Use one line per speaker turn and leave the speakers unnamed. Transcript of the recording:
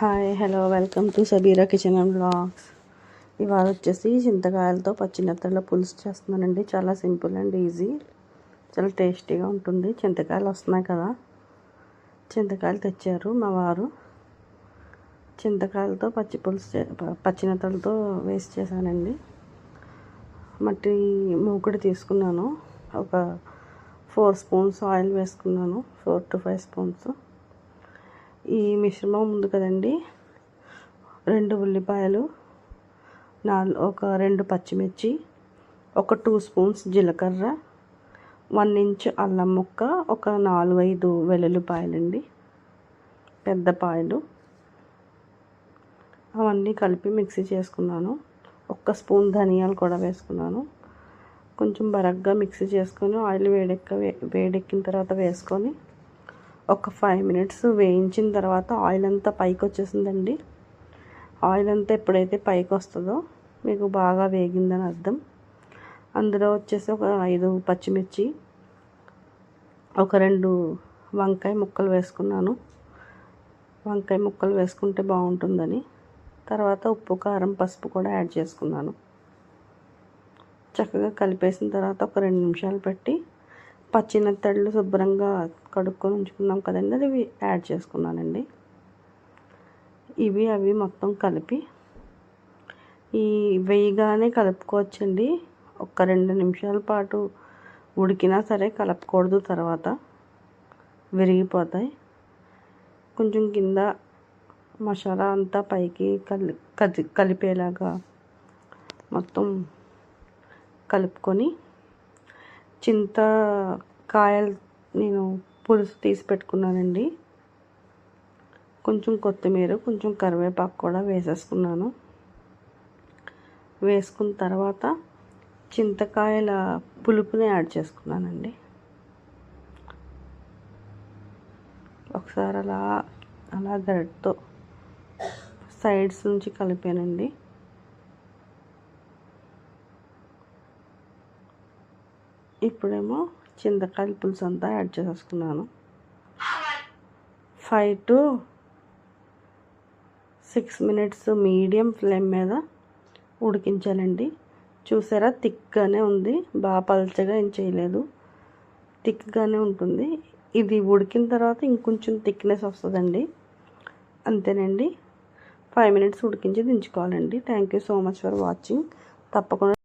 Hi hello welcome to Sabira kitchen and blogs ఇవాళ వచ్చేసి చింతకాయలతో పచ్చినత్తల పులుసు చేస్తున్నానండి. చాలా సింపుల్ అండ్ ఈజీ. చాలా టేస్టీగా ఉంటుంది. చింతకాయలు వస్తున్నాయి కదా. చింతకాయలు తెచ్చారు మా వారు. చింతకాయలతో పచ్చి పులుసు చే పచ్చినత్తలతో వేస్ట్ చేశానండి. మట్టి మూకుడు తీసుకున్నాను. ఒక ఫోర్ స్పూన్స్ ఆయిల్ వేసుకున్నాను. Four to five spoons. ఈ మిశ్రమం ఉంది కదండి. రెండు ఉల్లిపాయలు నాలుగు ఒక రెండు పచ్చిమిర్చి ఒక టూ స్పూన్స్ జీలకర్ర వన్ ఇంచ్ అల్లం ముక్క ఒక నాలుగు ఐదు వెల్లుల్లిపాయలండి. పెద్ద పాయలు. అవన్నీ కలిపి మిక్సీ చేసుకున్నాను. ఒక్క స్పూన్ ధనియాలు కూడా వేసుకున్నాను. కొంచెం బరగ్గా మిక్సీ చేసుకొని ఆయిల్ వేడెక్క వేడెక్కిన తర్వాత వేసుకొని ఒక ఫైవ్ మినిట్స్ వేయించిన తర్వాత ఆయిల్ అంతా పైకి వచ్చేసిందండి. ఆయిల్ అంతా ఎప్పుడైతే పైకి వస్తుందో మీకు బాగా వేగిందని అర్థం. అందులో వచ్చేసి ఒక ఐదు పచ్చిమిర్చి ఒక రెండు వంకాయ ముక్కలు వేసుకున్నాను. వంకాయ ముక్కలు వేసుకుంటే బాగుంటుందని. తర్వాత ఉప్పు కారం పసుపు కూడా యాడ్ చేసుకున్నాను. చక్కగా కలిపేసిన తర్వాత ఒక రెండు నిమిషాలు పెట్టి పచ్చినత్తళ్ళు శుభ్రంగా కడుక్కొని ఉంచుకున్నాం కదండి. అది యాడ్ చేసుకున్నానండి. ఇవి అవి మొత్తం కలిపి ఈ వేయగానే కలుపుకోవచ్చండి. ఒక రెండు నిమిషాల పాటు ఉడికినా సరే కలపకూడదు తర్వాత. విరిగిపోతాయి. కొంచెం కింద మసాలా అంతా పైకి కలి కలిపేలాగా మొత్తం కలుపుకొని చింత కాయలు నేను పులుసు తీసి పెట్టుకున్నానండి. కొంచెం కొత్తిమీర కొంచెం కరివేపాకు కూడా వేసేసుకున్నాను. వేసుకున్న తర్వాత చింతకాయల పులుపుని యాడ్ చేసుకున్నానండి. ఒకసారి అలా అలా గరిటతో సైడ్స్ నుంచి కలిపానండి. ఇప్పుడేమో చింతకాయల పులుసు అంతా యాడ్ చేసేసుకున్నాను. Five to six minutes medium flame మీద ఉడికించాలండి చూసారా? థిక్గానే ఉంది. బాగా పల్చగా ఏం చేయలేదు. థిక్గానే ఉంటుంది. ఇది ఉడికిన తర్వాత ఇంకొంచెం థిక్నెస్ వస్తుందండి. అంతేనండి. ఫైవ్ మినిట్స్ ఉడికించి దించుకోవాలండి. Thank you so much for watching తప్పకుండా